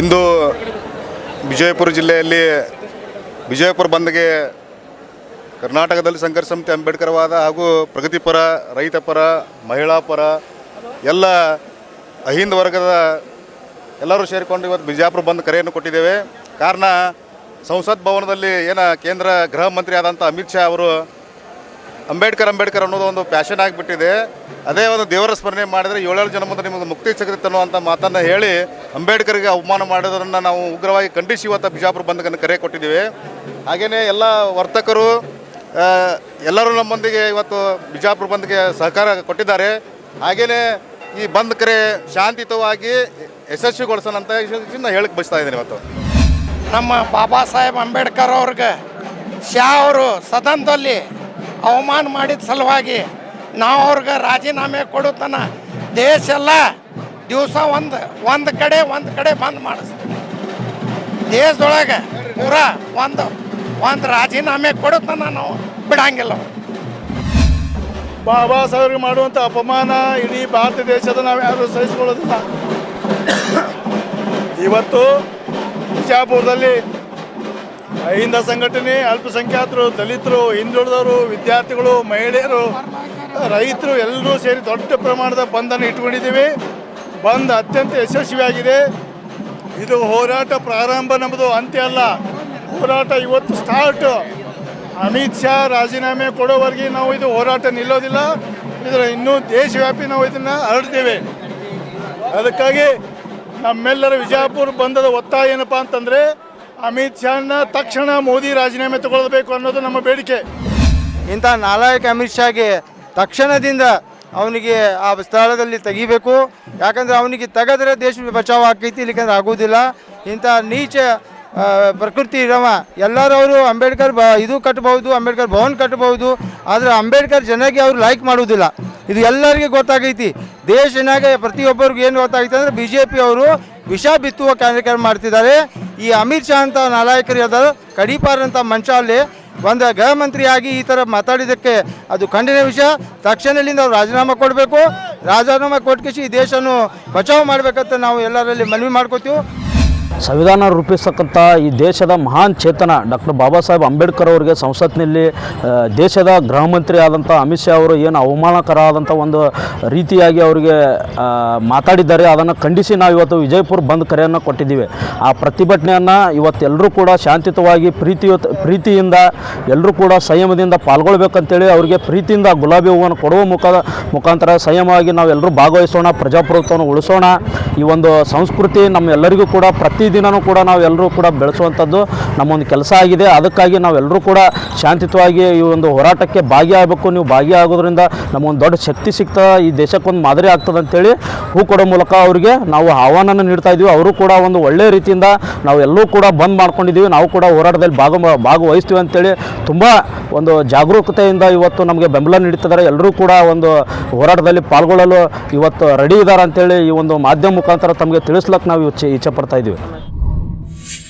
ಇಂದು ವಿಜಯಪುರ ಜಿಲ್ಲೆಯಲ್ಲಿ ವಿಜಯಪುರ ಬಂದ್ಗೆ ಕರ್ನಾಟಕದಲ್ಲಿ ಸಂಘರ್ಷ ಸಮಿತಿ ಅಂಬೇಡ್ಕರ್ವಾದ ಹಾಗೂ ಪ್ರಗತಿಪರ ರೈತಪರ ಮಹಿಳಾ ಪರ, ಎಲ್ಲ ಅಹಿಂದ ವರ್ಗದ ಎಲ್ಲರೂ ಸೇರಿಕೊಂಡು ಇವತ್ತು ಬಿಜಾಪುರ ಬಂದ್ ಕರೆಯನ್ನು ಕೊಟ್ಟಿದ್ದೇವೆ. ಕಾರಣ ಸಂಸತ್ ಭವನದಲ್ಲಿ ಏನ ಕೇಂದ್ರ ಗೃಹ ಮಂತ್ರಿ ಆದಂಥ ಅಮಿತ್ ಶಾ ಅವರು ಅಂಬೇಡ್ಕರ್ ಅಂಬೇಡ್ಕರ್ ಅನ್ನೋದು ಒಂದು ಪ್ಯಾಷನ್ ಆಗಿಬಿಟ್ಟಿದೆ. ಅದೇ ಒಂದು ದೇವರ ಸ್ಮರಣೆ ಮಾಡಿದರೆ ಏಳೇಳು ಜನ ಮುಂದೆ ನಿಮಗೆ ಮುಕ್ತಿ ಸಿಗುತ್ತೆ ಅನ್ನುವಂಥ ಮಾತನ್ನು ಹೇಳಿ ಅಂಬೇಡ್ಕರ್ಗೆ ಅವಮಾನ ಮಾಡೋದನ್ನು ನಾವು ಉಗ್ರವಾಗಿ ಖಂಡಿಸಿ ಇವತ್ತು ಬಿಜಾಪುರ ಬಂದ್ಗನ್ನು ಕರೆ ಕೊಟ್ಟಿದ್ದೀವಿ. ಹಾಗೆಯೇ ಎಲ್ಲ ವರ್ತಕರು ಎಲ್ಲರೂ ನಮ್ಮೊಂದಿಗೆ ಇವತ್ತು ಬಿಜಾಪುರ ಬಂದ್ಗೆ ಸಹಕಾರ ಕೊಟ್ಟಿದ್ದಾರೆ. ಹಾಗೆಯೇ ಈ ಬಂದ್ ಕರೆ ಶಾಂತಿಯುತವಾಗಿ ಯಶಸ್ವಿಗೊಳಿಸೋಣ ಅಂತ ಹೇಳಕ್ಕೆ ಬಯಸ್ತಾ ಇದ್ದೀನಿ ಇವತ್ತು. ನಮ್ಮ ಬಾಬಾ ಸಾಹೇಬ್ ಅಂಬೇಡ್ಕರ್ ಅವ್ರಿಗೆ ಶಾ ಅವರು ಸದನದಲ್ಲಿ ಅವಮಾನ ಮಾಡಿದ ಸಲುವಾಗಿ ನಾವು ಅವ್ರಿಗೆ ರಾಜೀನಾಮೆ ಕೊಡುತ್ತಾನ ದೇಶ ಎಲ್ಲ ದಿವಸ ಒಂದು ಒಂದು ಕಡೆ ಒಂದು ಕಡೆ ಬಂದ್ ಮಾಡಿಸ್ತೀವಿ ದೇಶದೊಳಗೆ ಪೂರ ಒಂದು ಒಂದು ರಾಜೀನಾಮೆ ಕೊಡುತ್ತಾನ ನಾವು ಬಿಡಂಗಿಲ್ಲ. ಬಾಬಾ ಸಾಹೇಬ್ರಿಗೆ ಮಾಡುವಂಥ ಅಪಮಾನ ಇಡೀ ಭಾರತ ದೇಶದ ನಾವು ಯಾರು ಸಹಿಸಿಕೊಳ್ಳೋದಿಲ್ಲ. ಇವತ್ತು ಬಿಜಾಪುರದಲ್ಲಿ ಅಹಿಂದ ಸಂಘಟನೆ, ಅಲ್ಪಸಂಖ್ಯಾತರು, ದಲಿತರು, ಹಿಂದುಳಿದವರು, ವಿದ್ಯಾರ್ಥಿಗಳು, ಮಹಿಳೆಯರು, ರೈತರು ಎಲ್ಲರೂ ಸೇರಿ ದೊಡ್ಡ ಪ್ರಮಾಣದ ಬಂಧನ ಇಟ್ಕೊಂಡಿದ್ದೀವಿ. ಬಂದ್ ಅತ್ಯಂತ ಯಶಸ್ವಿಯಾಗಿದೆ. ಇದು ಹೋರಾಟ ಪ್ರಾರಂಭ ನಮ್ಮದು ಅಂತ್ಯ ಅಲ್ಲ. ಹೋರಾಟ ಇವತ್ತು ಸ್ಟಾರ್ಟ್ ಅಮಿತ್ ಶಾ ರಾಜೀನಾಮೆ ಕೊಡೋವರೆಗೆ ನಾವು ಇದು ಹೋರಾಟ ನಿಲ್ಲೋದಿಲ್ಲ. ಇದರ ಇನ್ನೂ ದೇಶವ್ಯಾಪಿ ನಾವು ಇದನ್ನು ಹರಡ್ತೇವೆ ಅದಕ್ಕಾಗಿ ನಮ್ಮೆಲ್ಲರ ವಿಜಯಪುರ ಬಂದದ ಒತ್ತಾಯ ಏನಪ್ಪ ಅಂತಂದರೆ, ಅಮಿತ್ ಶಾನ ತಕ್ಷಣ ಮೋದಿ ರಾಜೀನಾಮೆ ತಗೊಳ್ಬೇಕು ಅನ್ನೋದು ನಮ್ಮ ಬೇಡಿಕೆ. ಇಂಥ ನಾಲಾಯಕ ಅಮಿತ್ ಶಾಗೆ ತಕ್ಷಣದಿಂದ ಅವನಿಗೆ ಆ ಸ್ಥಳದಲ್ಲಿ ತೆಗಿಬೇಕು. ಯಾಕಂದರೆ ಅವನಿಗೆ ತೆಗೆದ್ರೆ ದೇಶ ಬಚಾವ್ ಆಕೈತಿ, ಇಲ್ಲಿಕಂದ್ರೆ ಆಗೋದಿಲ್ಲ. ಇಂಥ ನೀಚ ಪ್ರಕೃತಿ ಇರವ. ಎಲ್ಲರೂ ಅವರು ಅಂಬೇಡ್ಕರ್ ಬ, ಇದು ಕಟ್ಟಬಹುದು ಅಂಬೇಡ್ಕರ್ ಭವನ್ ಕಟ್ಟಬಹುದು ಆದರೆ ಅಂಬೇಡ್ಕರ್ ಜನಕ್ಕೆ ಅವರು ಲೈಕ್ ಮಾಡೋದಿಲ್ಲ. ಇದು ಎಲ್ಲರಿಗೂ ಗೊತ್ತಾಗೈತಿ. ದೇಶನಾಗ ಪ್ರತಿಯೊಬ್ಬರಿಗೂ ಏನು ಗೊತ್ತಾಗೈತೆ ಅಂದರೆ ಬಿ ಜೆ ಪಿ ಅವರು ವಿಷ ಬಿತ್ತುವ ಕಾರ್ಯಕ್ರಮ ಮಾಡ್ತಿದ್ದಾರೆ. ಈ ಅಮಿತ್ ಶಾ ಅಂತ ನಾಲಾಯಕರು ಇದ್ದಾರೆ ಕಡಿಪಾರ್ ಅಂತ ಮಂಚ ಅಲ್ಲಿ ಒಂದು ಗೃಹ ಮಂತ್ರಿಯಾಗಿ ಈ ಥರ ಮಾತಾಡಿದ್ದಕ್ಕೆ ಅದು ಖಂಡನೀಯ ವಿಷಯ. ತಕ್ಷಣದಿಂದ ಅವ್ರು ರಾಜೀನಾಮೆ ಕೊಡಬೇಕು. ರಾಜೀನಾಮೆ ಕೊಟ್ಕಿಸಿ ಈ ದೇಶವನ್ನು ಬಚಾವ್ ಮಾಡಬೇಕಂತ ನಾವು ಎಲ್ಲರಲ್ಲಿ ಮನವಿ ಮಾಡ್ಕೋತೀವಿ. ಸಂವಿಧಾನ ರೂಪಿಸತಕ್ಕಂಥ ಈ ದೇಶದ ಮಹಾನ್ ಚೇತನ ಡಾಕ್ಟರ್ ಬಾಬಾ ಸಾಹೇಬ್ ಅಂಬೇಡ್ಕರ್ ಅವರಿಗೆ ಸಂಸತ್ನಲ್ಲಿ ದೇಶದ ಗೃಹ ಮಂತ್ರಿ ಆದಂಥ ಅಮಿತ್ ಶಾ ಅವರು ಏನು ಅವಮಾನಕರ ಆದಂಥ ಒಂದು ರೀತಿಯಾಗಿ ಅವರಿಗೆ ಮಾತಾಡಿದ್ದಾರೆ. ಅದನ್ನು ಖಂಡಿಸಿ ನಾವು ಇವತ್ತು ವಿಜಯಪುರ ಬಂದ್ ಕರೆಯನ್ನು ಕೊಟ್ಟಿದ್ದೀವಿ. ಆ ಪ್ರತಿಭಟನೆಯನ್ನು ಇವತ್ತೆಲ್ಲರೂ ಕೂಡ ಶಾಂತಿಯುತವಾಗಿ ಪ್ರೀತಿಯುತ ಪ್ರೀತಿಯಿಂದ ಎಲ್ಲರೂ ಕೂಡ ಸಂಯಮದಿಂದ ಪಾಲ್ಗೊಳ್ಬೇಕಂತೇಳಿ ಅವರಿಗೆ ಪ್ರೀತಿಯಿಂದ ಗುಲಾಬಿ ಹೂವನ್ನು ಕೊಡುವ ಮುಖ, ಮುಖಾಂತರ ಸಂಯಮವಾಗಿ ನಾವೆಲ್ಲರೂ ಭಾಗವಹಿಸೋಣ, ಪ್ರಜಾಪ್ರಭುತ್ವವನ್ನು ಉಳಿಸೋಣ. ಈ ಒಂದು ಸಂಸ್ಕೃತಿ ನಮ್ಮೆಲ್ಲರಿಗೂ ಕೂಡ ಪ್ರತಿದಿನವೂ ಕೂಡ ನಾವೆಲ್ಲರೂ ಕೂಡ ಬೆಳೆಸುವಂಥದ್ದು ನಮ್ಮೊಂದು ಕೆಲಸ ಆಗಿದೆ. ಅದಕ್ಕಾಗಿ ನಾವೆಲ್ಲರೂ ಕೂಡ ಶಾಂತಿಯುತವಾಗಿ ಈ ಒಂದು ಹೋರಾಟಕ್ಕೆ ಭಾಗಿಯಾಗಬೇಕು. ನೀವು ಭಾಗಿಯಾಗೋದ್ರಿಂದ ನಮಗೊಂದು ದೊಡ್ಡ ಶಕ್ತಿ ಸಿಗ್ತಾ ಈ ದೇಶಕ್ಕೊಂದು ಮಾದರಿ ಆಗ್ತದೆ ಅಂತೇಳಿ ಹೂ ಕೊಡೋ ಮೂಲಕ ಅವರಿಗೆ ನಾವು ಆಹ್ವಾನನ ನೀಡ್ತಾ ಇದ್ದೀವಿ. ಅವರು ಕೂಡ ಒಂದು ಒಳ್ಳೆಯ ರೀತಿಯಿಂದ ನಾವು ಎಲ್ಲರೂ ಕೂಡ ಬಂದ್ ಮಾಡ್ಕೊಂಡಿದ್ದೀವಿ. ನಾವು ಕೂಡ ಹೋರಾಟದಲ್ಲಿ ಭಾಗ ಭಾಗವಹಿಸ್ತೀವಿ ಅಂತೇಳಿ ತುಂಬ ಒಂದು ಜಾಗರೂಕತೆಯಿಂದ ಇವತ್ತು ನಮಗೆ ಬೆಂಬಲ ನೀಡ್ತಿದ್ದಾರೆ ಎಲ್ಲರೂ ಕೂಡ ಒಂದು ಹೋರಾಟದಲ್ಲಿ ಪಾಲ್ಗೊಳ್ಳಲು ಇವತ್ತು ರೆಡಿ ಇದ್ದಾರೆ ಅಂತೇಳಿ ಈ ಒಂದು ಮಾಧ್ಯಮ ಮುಖಾಂತರ ತಮಗೆ ತಿಳಿಸ್ಲಕ್ಕೆ ನಾವು ಇಚ್ಛೆ ಇಚ್ಛೆ ಪಡ್ತಾ ಇದ್ದೀವಿ.